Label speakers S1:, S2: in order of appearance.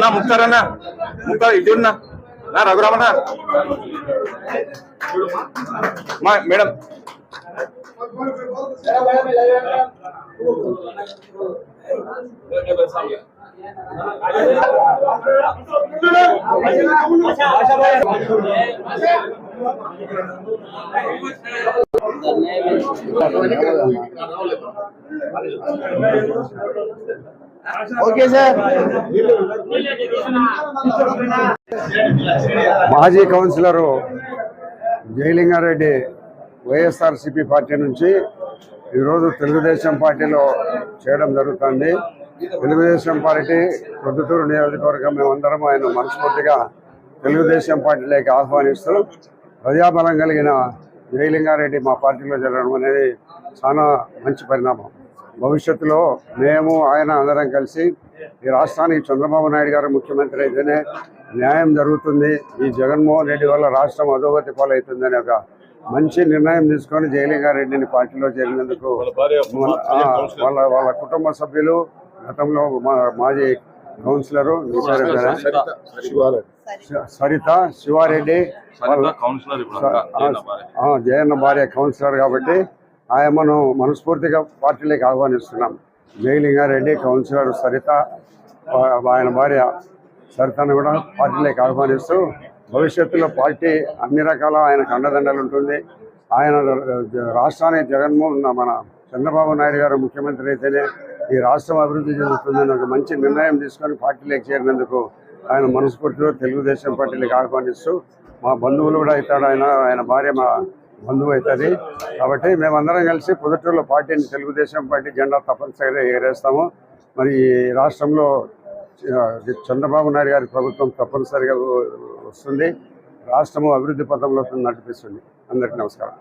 S1: నా ముక్తారన్నా ముక్తారు ఇటు నా. రఘురామన్న మా మేడం మేడం.
S2: Okay sir.
S3: మాజీ కౌన్సిలరు జయలింగారెడ్డి వైఎస్ఆర్సిపి పార్టీ నుంచి ఈరోజు తెలుగుదేశం పార్టీలో చేయడం జరుగుతుంది. తెలుగుదేశం పార్టీ ప్రొద్దుటూరు నియోజకవర్గం మేమందరం ఆయన మనస్ఫూర్తిగా తెలుగుదేశం పార్టీలోకి ఆహ్వానిస్తూ ప్రజాబలం కలిగిన జయలింగారెడ్డి మా పార్టీలో జరగడం అనేది చాలా మంచి పరిణామం. భవిష్యత్తులో మేము ఆయన అందరం కలిసి ఈ రాష్ట్రానికి చంద్రబాబు నాయుడు గారు ముఖ్యమంత్రి అయితేనే న్యాయం జరుగుతుంది. ఈ జగన్మోహన్ రెడ్డి వల్ల రాష్ట్రం అధోగతి పాలవుతుందని ఒక మంచి నిర్ణయం తీసుకొని జయలింగారెడ్డిని పార్టీలో చేరినందుకు వాళ్ళ వాళ్ళ కుటుంబ సభ్యులు గతంలో మా మాజీ కౌన్సిలరు సరిత శివారెడ్డి జయన్న భార్య. కౌన్సిలర్ కాబట్టి ఆయనను మనస్ఫూర్తిగా పార్టీలోకి ఆహ్వానిస్తున్నాం. జయలింగారెడ్డి కౌన్సిలర్ సరిత ఆయన భార్య సరితను కూడా పార్టీలోకి ఆహ్వానిస్తూ భవిష్యత్తులో పార్టీ అన్ని రకాల ఆయనకు అండదండలు ఉంటుంది. ఆయన రాష్ట్రానికి జగన్మోహన్ మన చంద్రబాబు నాయుడు గారు ముఖ్యమంత్రి అయితేనే ఈ రాష్ట్రం అభివృద్ధి చెందుతుందని ఒక మంచి నిర్ణయం తీసుకొని పార్టీలోకి చేరినందుకు ఆయన మనస్ఫూర్తిగా తెలుగుదేశం పార్టీలకు ఆహ్వానిస్తూ మా బంధువులు కూడా అవుతాడు ఆయన. ఆయన భార్య మా బంధువు అవుతుంది. కాబట్టి మేమందరం కలిసి పొద్దుటూరులో పార్టీని తెలుగుదేశం పార్టీ జెండా తప్పనిసరిగా ఎగరేస్తాము. మరి ఈ రాష్ట్రంలో చంద్రబాబు నాయుడు గారి ప్రభుత్వం తప్పనిసరిగా వస్తుంది. రాష్ట్రము అభివృద్ధి పథంలో నడిపిస్తుంది. అందరికీ నమస్కారం.